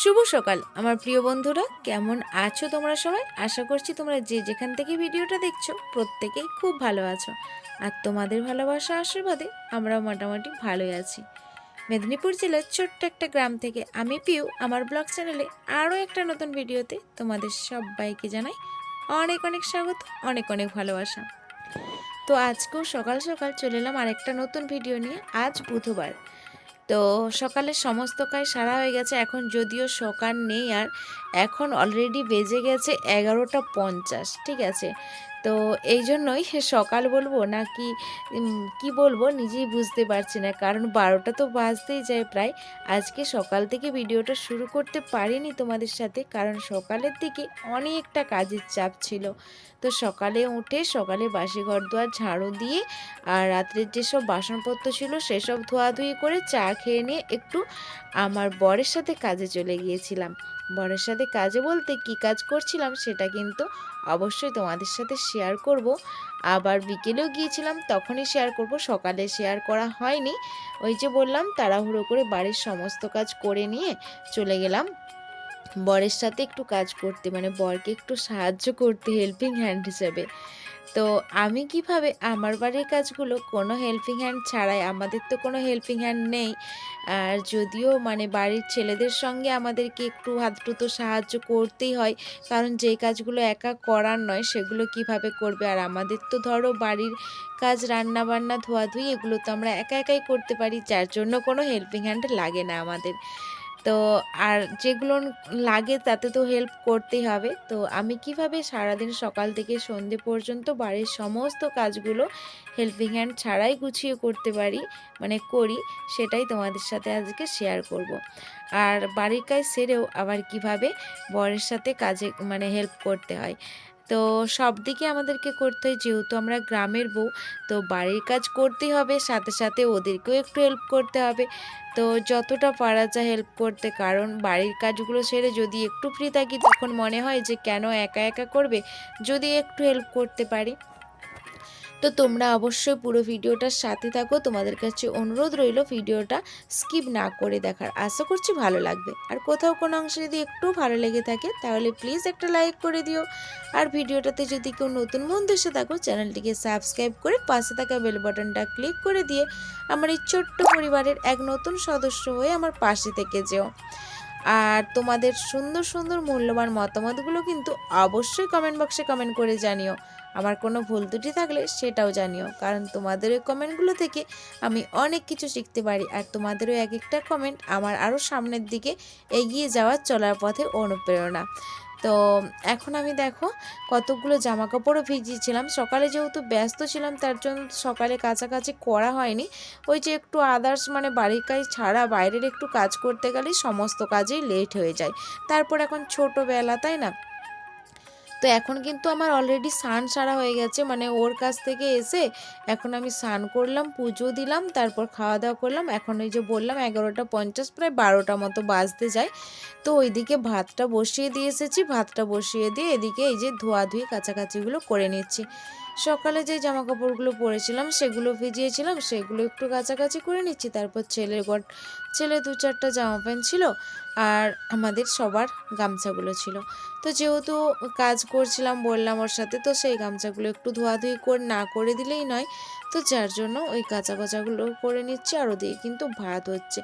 শুভ সকাল। আমার প্রিয় বন্ধুরা, কেমন আছো তোমরা সবাই? আশা করছি তোমরা যে যেখান থেকে ভিডিওটা দেখছ, প্রত্যেকেই খুব ভালো আছো। আর তোমাদের ভালোবাসা আশীর্বাদে আমরাও মোটামুটি ভালোই আছি। মেদিনীপুর জেলার ছোট্ট একটা গ্রাম থেকে আমি পিউ, আমার ব্লগ চ্যানেলে আরও একটা নতুন ভিডিওতে তোমাদের সবাইকে জানাই অনেক অনেক স্বাগত, অনেক অনেক ভালোবাসা। তো আজকেও সকাল সকাল চলে এলাম আরেকটা নতুন ভিডিও নিয়ে। আজ বুধবার। তো সকালে সমস্ত কাজ সারা হয়ে গেছে। এখন যদিও সকাল নেই আর এখন অলরেডি বেজে গেছে এগারোটা পঞ্চাশ, ঠিক আছে? তো এই জন্যই সকাল বলব না কি কি বলব নিজেই বুঝতে পারছি না। কারণ বারোটা তো বাজতেই যায় প্রায়। আজকে সকাল থেকে ভিডিওটা শুরু করতে পারিনি তোমাদের সাথে, কারণ সকালের দিকে অনেকটা কাজের চাপ ছিল। তো সকালে উঠে সকালে বাসি ঘর দুয়ার ঝাড়ু দিয়ে আর রাত্রের যেসব বাসনপত্র ছিল সেসব ধোয়াধুয়ি করে চা খেয়ে নিয়ে একটু আমার বরের সাথে কাজে চলে গিয়েছিলাম। বরের সাথে কাজে বলতে কি কাজ করছিলাম সেটা কিন্তু অবশ্যই তোমাদের সাথে শেয়ার করব। আবার বিকেলেও গিয়েছিলাম, তখনই শেয়ার করব। সকালে শেয়ার করা হয়নি। ওই যে বললাম, তাড়াহুড়ো করে বাড়ির সমস্ত কাজ করে নিয়ে চলে গেলাম। বরের সাথে একটু কাজ করতে মানে বরকে একটু সাহায্য করতে হেল্পিং হ্যান্ড হিসেবে। তো আমি কীভাবে আমার বাড়ির কাজগুলো কোনো হেল্পিং হ্যান্ড ছাড়াই, আমাদের তো কোনো হেল্পিং হ্যান্ড নেই। আর যদিও মানে বাড়ির ছেলেদের সঙ্গে আমাদেরকে একটু হাতটু তো সাহায্য করতেই হয়, কারণ যেই কাজগুলো একা করার নয়, সেগুলো কীভাবে করবে? আর আমাদের তো ধরো বাড়ির কাজ রান্না বান্না ধোয়াধুয়ি, এগুলো তো আমরা একা একাই করতে পারি, যার জন্য কোনো হেল্পিং হ্যান্ড লাগে না আমাদের। তো আর যেগুলো লাগে তাতে তো হেল্প করতেই হবে তো আমি কীভাবে সারাদিন সকাল থেকে সন্ধে পর্যন্ত বাড়ির সমস্ত কাজগুলো হেল্পিং হ্যান্ড ছাড়াই গুছিয়ে করতে পারি মানে করি, সেটাই তোমাদের সাথে আজকে শেয়ার করব। আর বাড়ির কাজ সেরেও আবার কীভাবে বরের সাথে কাজে মানে হেল্প করতে হয় তো সব দিকে আমাদেরকে করতে হয়। যেহেতু আমরা গ্রামের বউ, তো বাড়ির কাজ করতেই হবে, সাথে সাথে ওদেরকেও একটু হেল্প করতে হবে। তো যতটা পারা যায় হেল্প করতে, কারণ বাড়ির কাজগুলো সেরে যদি একটু ফ্রি থাকি, তখন মনে হয় যে কেন একা একা করবে? যদি একটু হেল্প করতে পারি। তো তোমরা অবশ্যই পুরো ভিডিওটার সাথে থাকো। তোমাদের কাছে অনুরোধ রইল ভিডিওটা স্কিপ না করে দেখার। আশা করছি ভালো লাগবে। আর কোথাও কোনো অংশে যদি একটু ভালো লেগে থাকে, তাহলে প্লিজ একটা লাইক করে দিও। আর ভিডিওটাতে যদি কেউ নতুন বন্ধু এসে থাকো, চ্যানেলটিকে সাবস্ক্রাইব করে পাশে থাকা বেল বাটনটা ক্লিক করে দিয়ে, আমার এই ছোট্ট পরিবারের এক নতুন সদস্য হয়ে আমার পাশে থেকে যেও। আর তোমাদের সুন্দর সুন্দর মূল্যবান মতামতগুলো কিন্তু অবশ্যই কমেন্ট বক্সে কমেন্ট করে জানিও। আমার কোনো ভুল ত্রুটি থাকলে সেটাও জানিও, কারণ তোমাদের ওই কমেন্টগুলো থেকে আমি অনেক কিছু শিখতে পারি আর তোমাদেরও এক একটা কমেন্ট আমার আরও সামনের দিকে এগিয়ে যাওয়ার চলার পথে অনুপ্রেরণা। তো এখন আমি দেখো কতগুলো জামা কাপড়ও ভিজিয়েছিলাম। সকালে যেহেতু ব্যস্ত ছিলাম, তার জন্য সকালে কাছাকাছি করা হয়নি। ওই যে একটু আদার্স মানে বাড়ির কাজ ছাড়া বাইরের একটু কাজ করতে গেলেই সমস্ত কাজেই লেট হয়ে যায়। তারপর এখন ছোটোবেলা, তাই না? তো এখন কিন্তু আমার অলরেডি স্নান সারা হয়ে গেছে মানে ওর কাছ থেকে এসে এখন আমি স্নান করলাম, পুজো দিলাম, তারপর খাওয়া দাওয়া করলাম। এখন ওই যে বললাম, এগারোটা পঞ্চাশ, প্রায় বারোটা মতো বাজতে যায়। তো ওইদিকে ভাতটা বসিয়ে দিয়ে এসেছি, ভাতটা বসিয়ে দিয়ে এদিকে এই যে ধোয়াধুয়ি কাছাকাছিগুলো করে নিচ্ছি। সকালে যে জামা কাপড়গুলো পরেছিলাম, সেগুলো ভিজিয়েছিলাম, সেগুলো একটু কাছাকাছি করে নিচ্ছি। তারপর ছেলে গট ছেলে দু চারটা জামা প্যান্ট ছিল আর আমাদের সবার গামছাগুলো ছিল। তো যেহেতু কাজ করছিলাম বললাম ওর সাথে, তো সেই গামছাগুলো একটু ধোয়াধুয়ি করে না করে দিলেই নয় তো যার জন্য ওই কাঁচা কাচাগুলো করে নিচ্ছি আর ওদিকে কিন্তু ভাত হচ্ছে।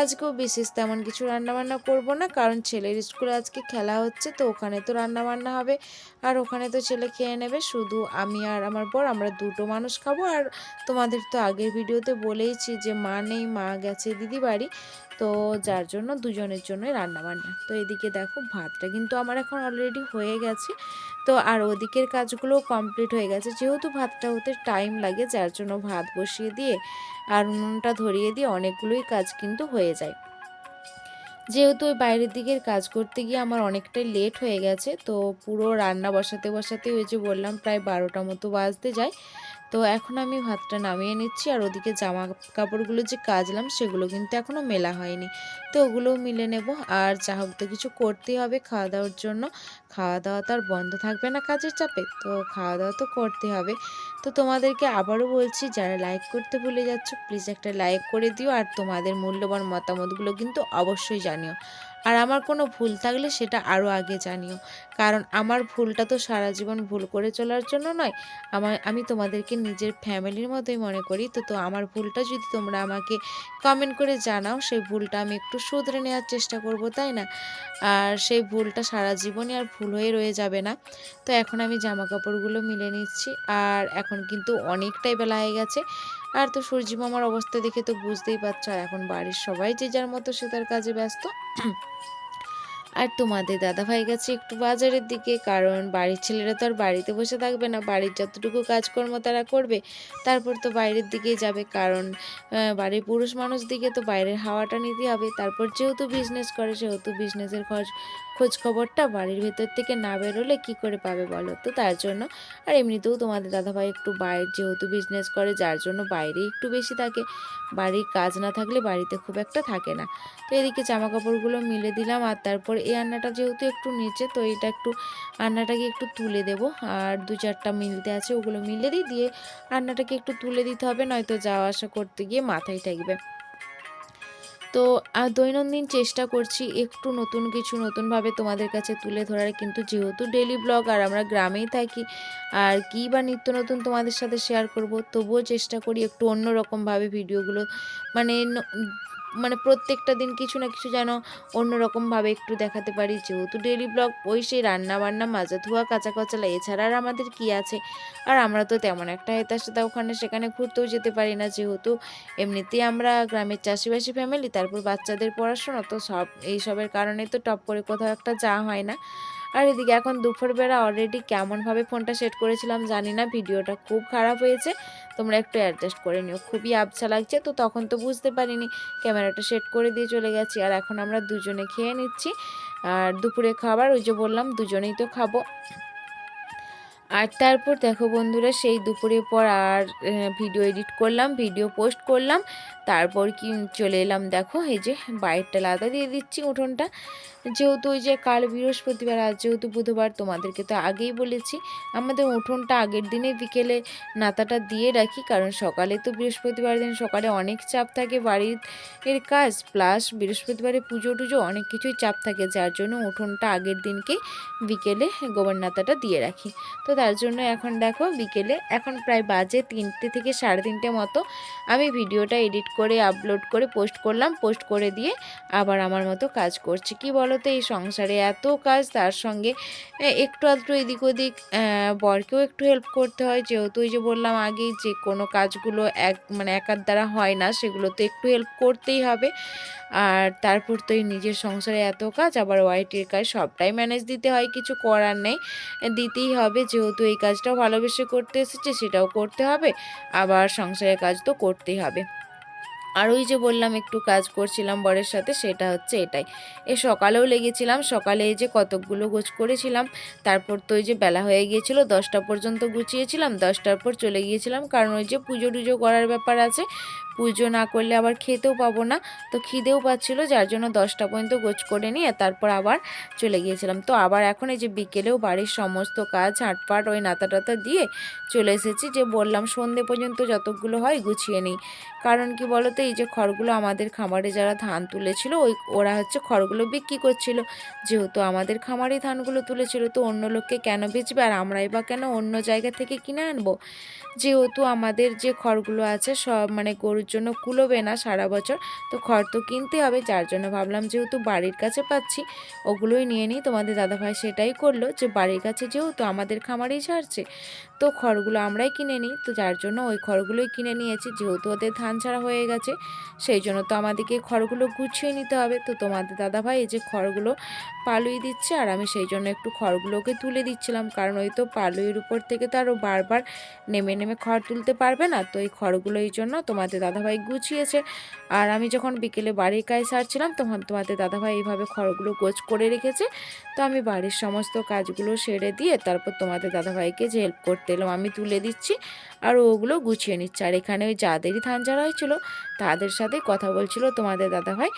আজকেও বিশেষ তেমন কিছু রান্নাবান্না করব না, কারণ ছেলের স্কুলে আজকে খেলা হচ্ছে, তো ওখানে তো রান্নাবান্না হবে। আর ওখানে তো ছেলে খেয়ে নেবে, শুধু আমি আর আমার বর আমরা দুটো মানুষ খাব। আর তোমাদের তো আগের ভিডিওতে বলেইছি যে মা নেই, মা গেছে দিদি বাড়ি তো যার জন্য দুজনের জন্যই রান্নাবান্না। তো এদিকে দেখো, ভাতটা কিন্তু আমার এখন অলরেডি হয়ে গেছে। তো আর ওদিকের কাজগুলো কমপ্লিট হয়ে গেছে। যেহেতু ভাতটা হতে টাইম লাগে, যার জন্য ভাত বসিয়ে দিয়ে আর উনুনটা ধরিয়ে দিয়ে অনেকগুলোই কাজ কিন্তু হয়ে যায়। যেহেতু ওই বাইরের দিকের কাজ করতে গিয়ে আমার অনেকটাই লেট হয়ে গেছে, তো পুরো রান্না বসাতে বসাতে ওই যে বললাম প্রায় বারোটা মতো বাজতে যায়। তো এখন আমি ভাতটা নামিয়ে নিচ্ছি আর ওদিকে জামা কাপড়গুলো যে কাচলাম সেগুলো কিন্তু এখনও মেলা হয়নি। তো ওগুলোও মিলে নেব আর যা হোক তো কিছু করতেই হবে খাওয়া দাওয়ার জন্য। খাওয়া দাওয়া তো আর বন্ধ থাকবে না কাজের চাপে, তো খাওয়া দাওয়া তো করতে হবে। তো তোমাদেরকে আবারও বলছি, যারা লাইক করতে ভুলে যাচ্ছ প্লিজ একটা লাইক করে দিও আর তোমাদের মূল্যবান মতামতগুলো কিন্তু অবশ্যই জানিও। আর আমার কোনো ভুল থাকলে সেটা আরও আগে জানিও। কারণ আমার ভুলটা তো সারা জীবন ভুল করে চলার জন্য নয়। আমার, আমি তোমাদেরকে নিজের ফ্যামিলির মতোই মনে করি। তো তো আমার ভুলটা যদি তোমরা আমাকে কমেন্ট করে জানাও, সেই ভুলটা আমি একটু শুধরে নেওয়ার চেষ্টা করব, তাই না? আর সেই ভুলটা সারা জীবনই আর ভুল হয়ে রয়ে যাবে না। তো এখন আমি জামা কাপড়গুলো মিলে নিচ্ছি। আর এখন কিন্তু অনেকটাই বেলা হয়ে গেছে। আর তো সূর্যি মামার অবস্থা দেখে তো বুঝতেই পারছ, এখন বাড়ির সবাই যে যার মতো সে তার কাজে ব্যস্ত। আর তোমাদের দাদাভাই গেছে একটু বাজারের দিকে, কারণ বাড়ির ছেলেরা তো আর বাড়িতে বসে থাকবে না। বাড়ির যতটুকু কাজকর্ম তারা করবে, তারপর তো বাইরের দিকেই যাবে, কারণ বাড়ির পুরুষ মানুষ দিকে তো বাইরের হাওয়াটা নিতে হবে। তারপর যেহেতু বিজনেস করে, সেহেতু বিজনেসের খরচ খোঁজ খবরটা বাড়ির ভেতর থেকে না বেরোলে কি করে পাবে বলো তো? তার জন্য, আর এমনিতেও তোমাদের দাদাভাই একটু বাইরে, যেহেতু বিজনেস করে, যার জন্য বাইরে একটু বেশি থাকে। বাড়ির কাজ না থাকলে বাড়িতে খুব একটা থাকে না। তো এদিকে জামা কাপড়গুলো মিলে দিলাম, আর তারপর এই আন্নাটা যেহেতু একটু নিচে, তো এটা একটু আন্নাটাকে একটু তুলে দেব। আর দু চারটা মিলতে আছে, ওগুলো মিলে দিই, দিয়ে রান্নাটাকে একটু তুলে দিতে হবে, নয়তো যাওয়া আসা করতে গিয়ে মাথায় ঠেকবে। তো দৈনন্দিন চেষ্টা করছি একটু নতুন কিছু নতুনভাবে তোমাদের কাছে তুলে ধরার, কিন্তু যেহেতু ডেলি ব্লগ আর আমরা গ্রামেই থাকি, আর কী বা নিত্য নতুন তোমাদের সাথে শেয়ার করব, তবুও চেষ্টা করি একটু অন্যরকমভাবে ভিডিওগুলো মানে মানে প্রত্যেকটা দিন কিছু না কিছু যেন অন্যরকমভাবে একটু দেখাতে পারি। যেহেতু ডেলি ব্লগ ওই সেই রান্না বান্না মাজা ধোয়া, কাঁচা কচালা, এছাড়া আর আমাদের কি আছে? আর আমরা তো তেমন একটা হেতার সাথে ওখানে সেখানে ঘুরতেও যেতে পারি না। যেহেতু এমনিতেই আমরা গ্রামের চাষিবাসী ফ্যামিলি তারপর বাচ্চাদের পড়াশোনা, তো সব এইসবের কারণে তো টপ করে কোথাও একটা যাওয়া হয় না। আর এদিকে এখন দুপুরবেলা অলরেডি কেমনভাবে ফোনটা সেট করেছিলাম জানি না, ভিডিওটা খুব খারাপ হয়েছে। তোমরা একটু অ্যাডজাস্ট করে নিও, খুবই আবছা লাগছে, তো তখন তো বুঝতে পারিনি। ক্যামেরাটা সেট করে দিয়ে চলে গেছি, আর এখন আমরা দুজনে খেয়ে নিচ্ছি। আর দুপুরে খাবার ওই যে বললাম, দুজনেই তো খাব। আর তারপর দেখো বন্ধুরা, সেই দুপুরের পর আর ভিডিও এডিট করলাম ভিডিও পোস্ট করলাম। তারপর কি চলে এলাম দেখো, এই যে বাইরটা লাদা দিয়ে দিচ্ছি উঠোনটা। যেহেতু ওই যে কাল বৃহস্পতিবার, আজ যেহেতু বুধবার, তোমাদেরকে তো আগেই বলেছি, আমাদের উঠোনটা আগের দিনে বিকেলে নাতাটা দিয়ে রাখি, কারণ সকালে তো বৃহস্পতিবার দিন সকালে অনেক চাপ থাকে বাড়ির এর কাজ প্লাস বৃহস্পতিবারে পুজো টুজো অনেক কিছুই চাপ থাকে, যার জন্য উঠোনটা আগের দিনকে বিকেলে গোবর নাতাটা দিয়ে রাখি। তো তার জন্য এখন দেখো, বিকেলে এখন প্রায় বাজে তিনটে থেকে সাড়ে তিনটে মতো, আমি ভিডিওটা এডিট করে আপলোড করে পোস্ট করলাম পোস্ট করে দিয়ে আবার আমার মতো কাজ করছি। কি বলো তো এই সংসারে এত কাজ, তার সঙ্গে একটু আধটু এদিক ওদিক বরকেও একটু হেল্প করতে হয়। যেহেতু ওই যে বললাম আগেই যে কোনো কাজগুলো এক মানে একার দ্বারা হয় না, সেগুলো তো একটু হেল্প করতেই হবে। আর তারপর তো এই নিজের সংসারে এত কাজ, আবার ওয়াইটির কাজ সবটাই ম্যানেজ দিতে হয়, কিছু করার নেই। দিতেই হবে, যেহেতু এই কাজটাও ভালোবেসে করতে এসেছে, সেটাও করতে হবে। আবার সংসারের কাজ তো করতেই হবে। আর ওই যে বললাম, একটু কাজ করছিলাম বরের সাথে, সেটা হচ্ছে এটাই। এ সকালেও লেগেছিলাম, সকালে এই যে কতকগুলো গোছ করেছিলাম, তারপর তো ওই যে বেলা হয়ে গিয়েছিল, দশটা পর্যন্ত গুছিয়েছিলাম, দশটার পর চলে গিয়েছিলাম, কারণ ওই যে পুজো টুজো করার ব্যাপার আছে পুজো না করলে আবার খেতেও পাবো না। তো খিদেও পাচ্ছিলো, যার জন্য দশটা পর্যন্ত গোছ করে নিয়ে তারপর আবার চলে গিয়েছিলাম। তো আবার এখন এই যে বিকেলেও বাড়ির সমস্ত কাজ হাটপাট ওই নাতা টাতা দিয়ে চলে এসেছি যে বললাম সন্ধে পর্যন্ত যতগুলো হয় গুছিয়ে নিই। কারণ কি বলতো, এই যে খড়গুলো আমাদের খামারে যারা ধান তুলেছিল, ওই ওরা হচ্ছে খড়গুলো বিক্রি করছিল। যেহেতু আমাদের খামারে ধানগুলো তুলেছিল, তো অন্য লোককে কেন বেচবে? আর আমরাই বা কেন অন্য জায়গা থেকে কিনে আনব? যেহেতু আমাদের যে খড়গুলো আছে, সব মানে গরুর জন্য কুলোবে না সারা বছর। তো খড় তো কিনতে হবে, যার জন্য ভাবলাম যেহেতু বাড়ির কাছে পাচ্ছি, ওগুলোই নিয়ে নিই। তোমাদের দাদাভাই সেটাই করল যে বাড়ির কাছে যেহেতু আমাদের খামারেই ছাড়ছে, তো খড়গুলো আমরাই কিনে নিই। তো যার জন্য ওই খড়গুলোই কিনে নিয়েছি, যেহেতু ওদের ধান ছাড়া হয়ে গেছে, সেই জন্য তো আমাদেরকে খড়গুলো গুছিয়ে নিতে হবে। তো তোমাদের দাদাভাই এই যে খড়গুলো পালুই দিচ্ছে, আর আমি সেই জন্য একটু খড়গুলোকে তুলে দিচ্ছিলাম, কারণ ওই তো পালুইয়ের উপর থেকে তো আরও বারবার নেমে নেমে খড় তুলতে পারবে না। তো এই খড়গুলো এই জন্য তোমাদের দাদাভাই গুছিয়েছে। আর আমি যখন বিকেলে বাড়ির কাজ সারছিলাম, তখন তোমাদের দাদাভাই এইভাবে খড়গুলো গোছ করে রেখেছে। তো আমি বাড়ির সমস্ত কাজগুলো সেরে দিয়ে তারপর তোমাদের দাদাভাইকে যে হেল্প করতে এলাম, আমি তুলে দিচ্ছি আর ওগুলো গুছিয়ে নিচ্ছে। আর এখানে ওই যাদেরই ধান ঝাড়া হয়েছিল, তাদের সাথে কথা বলছিল তোমাদের দাদাভাই।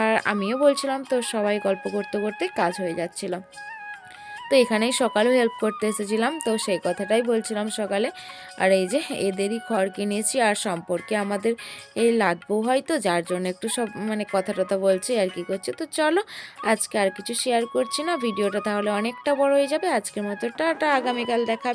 আর আমিও বলছিলাম, তো সবাই গল্প করতে করতে কাজ হয়ে যাচ্ছিল। তো এখানেই সকালেও হেল্প করতে এসেছিলাম। তো সেই কথাটাই বলছিলাম সকালে। আর এই যে, এদেরই খড় কিনেছি আর সম্পর্কে আমাদের এই লাগবো হয়তো, যার জন্য একটু সব মানে কথা টথা বলছি আর কি করছে। তো চলো, আজকে আর কিছু শেয়ার করছি না। ভিডিওটা তাহলে অনেকটা বড় হয়ে যাবে। আজকের মতো টাটা, আগামীকাল দেখাবে।